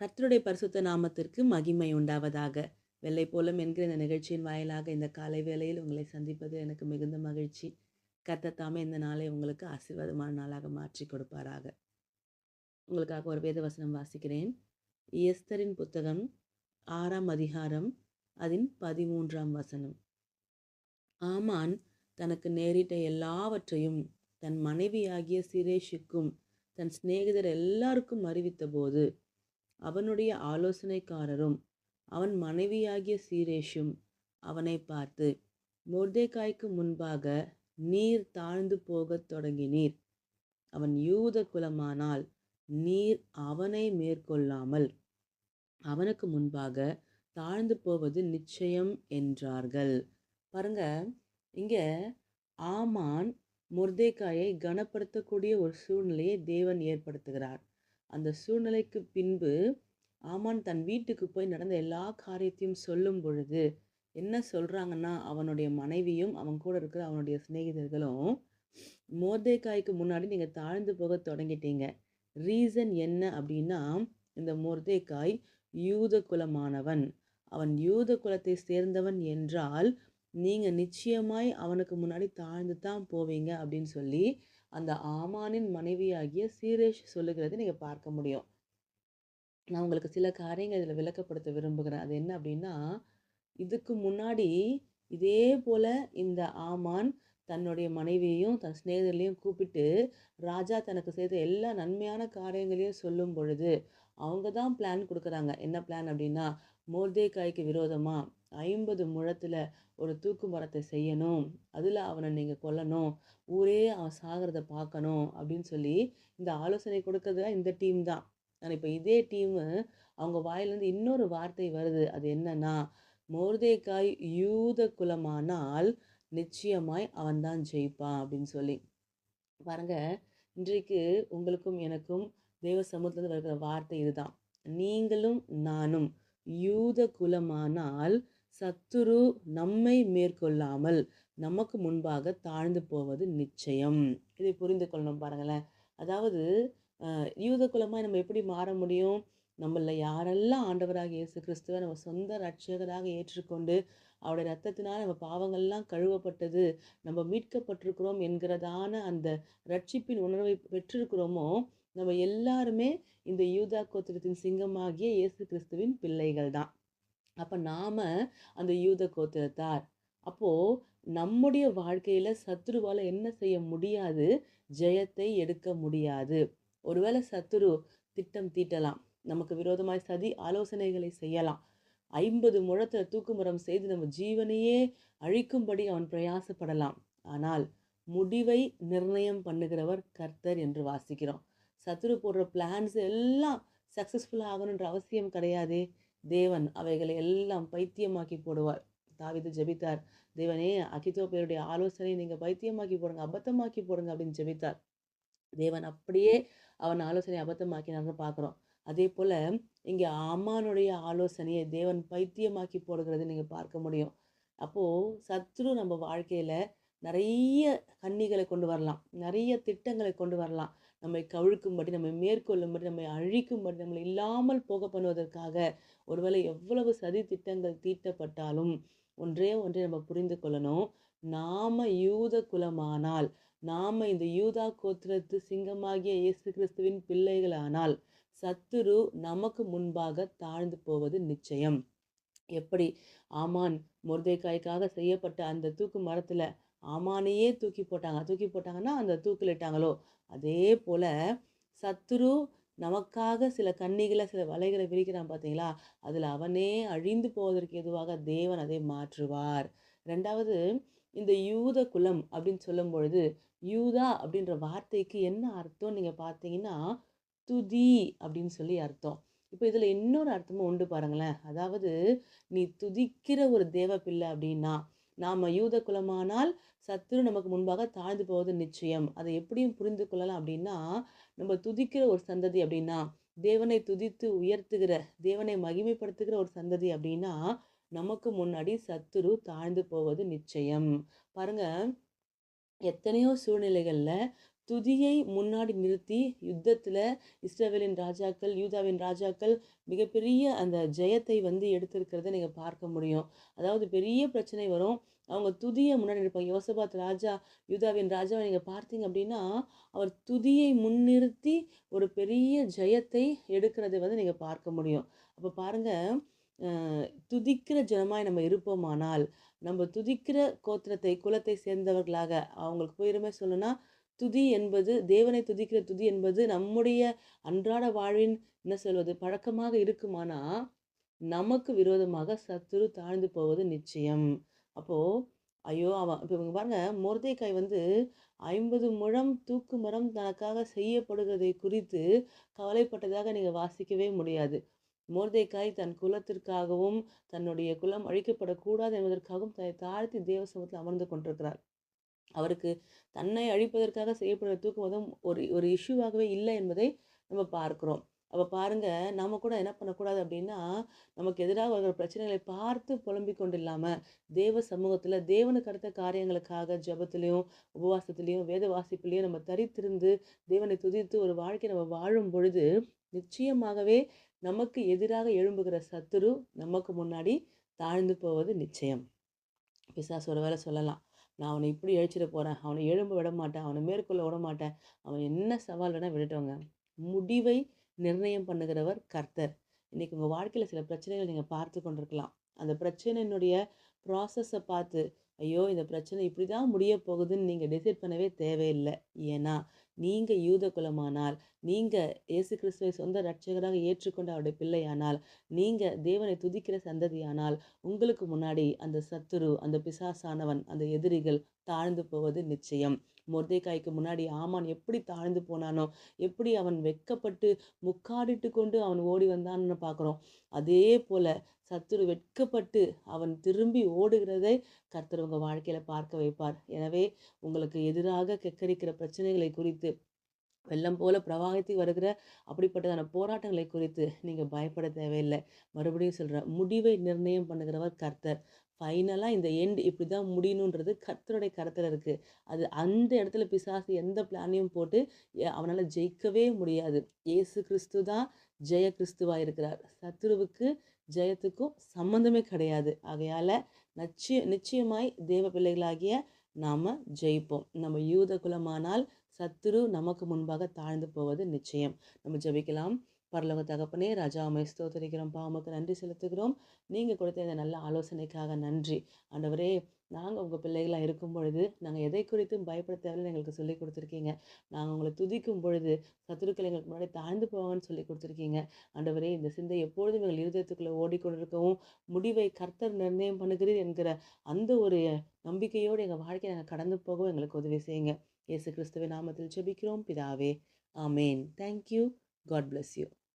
கர்த்தருடைய பரிசுத்த நாமத்திற்கு மகிமை உண்டாவதாக. வெள்ளை போலம் என்கிற இந்த நிகழ்ச்சியின் வாயிலாக இந்த காலை வேளையில் உங்களை சந்திப்பது எனக்கு மிகுந்த மகிழ்ச்சி. கத்தத்தாமே இந்த நாளை உங்களுக்கு ஆசீர்வாதமான நாளாக மாற்றி கொடுப்பாராக. உங்களுக்காக ஒரு வேத வசனம் வாசிக்கிறேன். எஸ்தரின் புத்தகம் ஆறாம் அதிகாரம் அதன் பதிமூன்றாம் வசனம். ஆமான் தனக்கு நேரிட்ட எல்லாவற்றையும் தன் மனைவியாகிய சிரேஷுக்கும் தன் சிநேகிதர் எல்லாருக்கும் அறிவித்தபோது அவனுடைய ஆலோசனைக்காரரும் அவன் மனைவியாகிய சீரேஷும் அவனை பார்த்து மொர்தேக்காய்க்கு முன்பாக நீர் தாழ்ந்து போகத் தொடங்கினீர். அவன் யூத குலமானால் நீர் அவனை மேற்கொள்ளாமல் அவனுக்கு முன்பாக தாழ்ந்து போவது நிச்சயம் என்றார்கள். பாருங்க இங்கே ஆமான் முர்தேக்காயை கனப்படுத்தக்கூடிய ஒரு சூழ்நிலையை தேவன் ஏற்படுத்துகிறார். அந்த சூழ்நிலைக்கு பின்பு ஆமான் தன் வீட்டுக்கு போய் நடந்த எல்லா காரியத்தையும் சொல்லும் பொழுது என்ன சொல்கிறாங்கன்னா அவனுடைய மனைவியும் அவன் கூட இருக்கிற அவனுடைய சிநேகிதர்களும் மோர்தேக்காய்க்கு முன்னாடி நீங்கள் தாழ்ந்து போக தொடங்கிட்டீங்க. ரீசன் என்ன அப்படின்னா இந்த மோர்தேக்காய் யூத குலமானவன். அவன் யூத குலத்தை சேர்ந்தவன் என்றால் நீங்கள் நிச்சயமாய் அவனுக்கு முன்னாடி தாழ்ந்து தான் போவீங்க அப்படின்னு சொல்லி அந்த ஆமானின் மனைவியாகிய சீரேஷ் சொல்லுகிறத நீங்கள் பார்க்க முடியும். நான் உங்களுக்கு சில காரியங்கள் இதில் விளக்கப்படுத்த விரும்புகிறேன். அது என்ன அப்படின்னா இதுக்கு முன்னாடி இதே போல் இந்த ஆமான் தன்னுடைய மனைவியையும் தன் சிநேகிதர்களையும் கூப்பிட்டு ராஜா தனக்கு செய்த எல்லா நன்மையான காரியங்களையும் சொல்லும் பொழுது அவங்க தான் பிளான் கொடுக்குறாங்க. என்ன பிளான் அப்படின்னா மோர்தேக்காய்க்கு விரோதமாக ஐம்பது முழத்தில் ஒரு தூக்கு மரத்தை செய்யணும். அதில் அவனை நீங்கள் கொல்லணும். ஊரே அவன் சாகிறத பார்க்கணும் அப்படின்னு சொல்லி இந்த ஆலோசனை கொடுக்கறது இந்த டீம் தான். ஆனால் இப்போ இதே டீமு அவங்க வாயிலேருந்து இன்னொரு வார்த்தை வருது. அது என்னன்னா மோர்தேக்காய் யூத குலமானால் நிச்சயமாய் அவன் தான் ஜெயிப்பான் அப்படின்னு சொல்லி. பாருங்க இன்றைக்கு உங்களுக்கும் எனக்கும் தேவ சமூகத்தில் வருகிற வார்த்தை இதுதான். நீங்களும் நானும் யூத குலமானால் சத்துரு நம்மை மேற்கொள்ளாமல் நமக்கு முன்பாக தாழ்ந்து போவது நிச்சயம். இதை புரிந்து கொள்ளணும் பாருங்களேன். அதாவது யூத குலமாக நம்ம எப்படி மாற முடியும்? நம்மள யாரெல்லாம் ஆண்டவராக இயேசு கிறிஸ்துவை நம்ம சொந்த ரட்சகராக ஏற்றுக்கொண்டு அவருடைய ரத்தத்தினால் நம்ம பாவங்கள்லாம் கழுவப்பட்டது நம்ம மீட்கப்பட்டிருக்கிறோம் என்கிறதான அந்த ரட்சிப்பின் உணர்வை பெற்றிருக்கிறோமோ நம்ம எல்லாருமே இந்த யூதா கோத்திரத்தின் சிங்கமாகிய இயேசு கிறிஸ்துவின் பிள்ளைகள் தான் அப்போ நாம் அந்த யூத கோத்திரத்தார். அப்போது நம்முடைய வாழ்க்கையில் சத்துருவால் என்ன செய்ய முடியாது? ஜெயத்தை எடுக்க முடியாது. ஒருவேளை சத்துரு திட்டம் தீட்டலாம். நமக்கு விரோதமாய் சதி ஆலோசனைகளை செய்யலாம். ஐம்பது முழத்தில் தூக்குமரம் செய்து நம்ம ஜீவனையே அழிக்கும்படி அவன் பிரயாசப்படலாம். ஆனால் முடிவை நிர்ணயம் பண்ணுகிறவர் கர்த்தர் என்று வாசிக்கிறோம். சத்துரு போடுற பிளான்ஸ் எல்லாம் சக்ஸஸ்ஃபுல்லாக ஆகணுன்ற அவசியம் கிடையாதே. தேவன் அவைகளை எல்லாம் பைத்தியமாக்கி போடுவார். தாவிது ஜெபித்தார். தேவனே அகிதோப்பேருடைய ஆலோசனை நீங்கள் பைத்தியமாக்கி போடுங்க அபத்தமாக்கி போடுங்க அப்படின்னு ஜெபித்தார். தேவன் அப்படியே அவன் ஆலோசனை அபத்தமாக்கினார்னு பார்க்குறோம். அதே போல் இங்கே அம்மானுடைய ஆலோசனையை தேவன் பைத்தியமாக்கி போடுகிறது நீங்கள் பார்க்க முடியும். அப்போது சத்ரு நம்ம வாழ்க்கையில் நிறைய கன்னிகளை கொண்டு வரலாம் நிறைய திட்டங்களை கொண்டு வரலாம். நம்மை கவிழ்க்கும்படி நம்மை மேற்கொள்ளும்படி நம்மை அழிக்கும்படி நம்மளை இல்லாமல் போக பண்ணுவதற்காக ஒருவேளை எவ்வளவு சதி திட்டங்கள் தீட்டப்பட்டாலும் ஒன்றே ஒன்றை நம்ம புரிந்து கொள்ளணும். நாம யூத குலமானால் நாம இந்த யூதா கோத்திரத்து சிங்கமாகிய இயேசு கிறிஸ்துவின் பிள்ளைகளானால் சத்துரு நமக்கு முன்பாக தாழ்ந்து போவது நிச்சயம். எப்படி? ஆமான் முருதைக்காய்க்காக செய்யப்பட்ட அந்த தூக்கு மரத்தில் ஆமானையே தூக்கி போட்டாங்க. தூக்கி போட்டாங்கன்னா அந்த தூக்கிலிட்டாங்களோ அதே போல் சத்துரு நமக்காக சில கண்ணிகளை சில வலைகளை விரிக்கிறான் பார்த்தீங்களா அதில் அவனே அழிந்து போவதற்கு எதுவாக தேவன் அதை மாற்றுவார். ரெண்டாவது இந்த யூத குலம் அப்படின்னு சொல்லும் பொழுது யூதா அப்படின்ற வார்த்தைக்கு என்ன அர்த்தம்? நீங்கள் பார்த்தீங்கன்னா துதி அப்படின்னு சொல்லி அர்த்தம். இப்போ இதில் இன்னொரு அர்த்தமும் உண்டு பாருங்களேன். அதாவது நீ துதிக்கிற ஒரு தேவ பிள்ளை அப்படின்னா நாம் யூத குலமானால் சத்துரு நமக்கு முன்பாக தாழ்ந்து போவது நிச்சயம். அதை எப்படியும் புரிந்து கொள்ளலாம் அப்படின்னா நம்ம துதிக்கிற ஒரு சந்ததி அப்படின்னா தேவனை துதித்து உயர்த்துகிற தேவனை மகிமைப்படுத்துகிற ஒரு சந்ததி அப்படின்னா நமக்கு முன்னாடி சத்துரு தாழ்ந்து போவது நிச்சயம். பாருங்க எத்தனையோ சூழ்நிலைகளில் துதியை முன்னாடி நிறுத்தி யுத்தத்தில் இஸ்ரேவேலின் ராஜாக்கள் யூதாவின் ராஜாக்கள் மிகப்பெரிய அந்த ஜெயத்தை வந்து எடுத்திருக்கிறத நீங்கள் பார்க்க முடியும். அதாவது பெரிய பிரச்சனை வரும். அவங்க துதியை முன்னாடி இருப்பாங்க யோசபாத் ராஜா யூதாவின் ராஜாவை நீங்கள் பார்த்தீங்க அப்படின்னா அவர் துதியை முன்னிறுத்தி ஒரு பெரிய ஜெயத்தை எடுக்கிறதை வந்து நீங்கள் பார்க்க முடியும். அப்போ பாருங்கள் துதிக்கிற ஜனமாய் நம்ம இருப்போமானால் நம்ம துதிக்கிற கோத்திரத்தை குலத்தை சேர்ந்தவர்களாக அவங்களுக்கு போயிருமே சொல்லணும்னா துதி என்பது தேவனை துதிக்கிற துதி என்பது நம்முடைய அன்றாட வாழ்வின் என்ன சொல்வது பழக்கமாக இருக்குமானா நமக்கு விரோதமாக சத்துரு தாழ்ந்து போவது நிச்சயம். அப்போது ஐயோ அவன் இப்போ இவங்க பாருங்க முருதைக்காய் வந்து ஐம்பது முழம் தூக்கு மரம் தனக்காக செய்யப்படுகிறதை குறித்து கவலைப்பட்டதாக நீங்கள் வாசிக்கவே முடியாது. மோர்தேக்காய் தன் குலத்திற்காகவும் தன்னுடைய குலம் அழிக்கப்படக்கூடாது என்பதற்காகவும் தன்னை தாழ்த்தி தேவசமத்தில் அமர்ந்து கொண்டிருக்கிறார். அவருக்கு தன்னை அழிப்பதற்காக செய்யப்படுற தூக்குமதம் ஒரு ஒரு இஷ்யூவாகவே இல்லை என்பதை நம்ம பார்க்குறோம். அப்போ பாருங்கள் நம்ம கூட என்ன பண்ணக்கூடாது அப்படின்னா நமக்கு எதிராக வருகிற பிரச்சனைகளை பார்த்து புலம்பிக் கொண்டு இல்லாமல் தேவ சமூகத்தில் தேவனுக்கு அடுத்த காரியங்களுக்காக ஜபத்துலேயும் உபவாசத்துலேயும் வேத வாசிப்புலேயும் நம்ம தரித்திருந்து தேவனை துதித்து ஒரு வாழ்க்கை நம்ம வாழும் பொழுது நிச்சயமாகவே நமக்கு எதிராக எழும்புகிற சத்துரு நமக்கு முன்னாடி தாழ்ந்து போவது நிச்சயம். பிசாஸ் ஒரு வேலை சொல்லலாம். நான் அவனை இப்படி அழிச்சிட போகிறேன் அவனை எழும்ப விட மாட்டேன். அவனை மேற்கொள்ள விட மாட்டேன். அவன் என்ன சவால் வேணால் விட்டுட்டவங்க முடிவை நிர்ணயம் பண்ணுகிறவர் கர்த்தர். இன்றைக்கி உங்கள் வாழ்க்கையில் சில பிரச்சனைகள் நீங்கள் பார்த்து கொண்டிருக்கலாம். அந்த பிரச்சனையினுடைய ப்ராசஸை பார்த்து ஐயோ இந்த பிரச்சனை இப்படி தான் முடிய போகுதுன்னு நீங்கள் டிசைட் பண்ணவே தேவையில்லை. ஏன்னா நீங்கள் யூத குலமானால் நீங்கள் இயேசு கிறிஸ்துவை சொந்த ரட்சகராக ஏற்றுக்கொண்ட அவருடைய பிள்ளையானால் நீங்கள் தேவனை துதிக்கிற சந்ததியானால் உங்களுக்கு முன்னாடி அந்த சத்துரு அந்த பிசாசானவன் அந்த எதிரிகள் தாழ்ந்து போவது நிச்சயம். மொர்தேக்காய்க்கு முன்னாடி ஆமான் எப்படி தாழ்ந்து போனானோ எப்படி அவன் வெட்கப்பட்டு முக்காடிட்டு கொண்டு அவன் ஓடி வந்தான்னு பார்க்குறோம். அதே போல் சத்துரு வெட்கப்பட்டு அவன் திரும்பி ஓடுகிறதை கர்த்தர் உங்கள் வாழ்க்கையில் பார்க்க வைப்பார். எனவே உங்களுக்கு எதிராக கெக்கரிக்கிற பிரச்சனைகளை குறித்து வெள்ளம் போல பிரவாகத்தை வருகிற அப்படிப்பட்டதான போராட்டங்களை குறித்து நீங்கள் பயப்பட தேவையில்லை. மறுபடியும் சொல்கிறேன் முடிவை நிர்ணயம் பண்ணுகிறவர் கர்த்தர். ஃபைனலாக இந்த எண்ட் இப்படி தான் முடியணுன்றது கர்த்தருடைய கருத்தில் இருக்குது அது அந்த இடத்துல பிசாசு எந்த பிளானையும் போட்டு அவனால் ஜெயிக்கவே முடியாது. ஏசு கிறிஸ்து தான் ஜெய கிறிஸ்துவாக இருக்கிறார். சத்ருவுக்கு ஜெயத்துக்கும் சம்மந்தமே கிடையாது. ஆகையால் நிச்சய நிச்சயமாய் தேவ பிள்ளைகளாகிய நாம் ஜெயிப்போம். நம்ம யூத குலமானால் சத்துரு நமக்கு முன்பாக தாழ்ந்து போவது நிச்சயம். நம்ம ஜபிக்கலாம். பரலோக தகப்பனே ராஜா அம்மை ஸ்தோத்தரிக்கிறோம். பாமுக்கு நன்றி செலுத்துகிறோம். நீங்கள் கொடுத்த இந்த நல்ல ஆலோசனைக்காக நன்றி. ஆண்டவரே நாங்கள் உங்கள் பிள்ளைகளாக இருக்கும் பொழுது நாங்கள் எதை குறித்தும் பயப்பட தேவையில்லை. எங்களுக்கு சொல்லி கொடுத்துருக்கீங்க. நாங்கள் உங்களை துதிக்கும் பொழுது சத்துருக்கள் எங்களுக்கு முன்னாடி தாழ்ந்து போவாங்கன்னு சொல்லி கொடுத்துருக்கீங்க. ஆண்டவரே இந்த சிந்தை எப்பொழுதும் எங்கள் இருதயத்துக்குள்ளே ஓடிக்கொண்டிருக்கவும் முடிவை கர்த்தர் நிர்ணயம் பண்ணுகிறீர் என்கிற அந்த ஒரு நம்பிக்கையோடு எங்கள் வாழ்க்கையை நாங்கள் கடந்து போகவும் எங்களுக்கு உதவி செய்யுங்க. இயேசு கிறிஸ்துவ நாமத்தில் செபிக்கிறோம் பிதாவே ஆமேன். Thank you God bless you.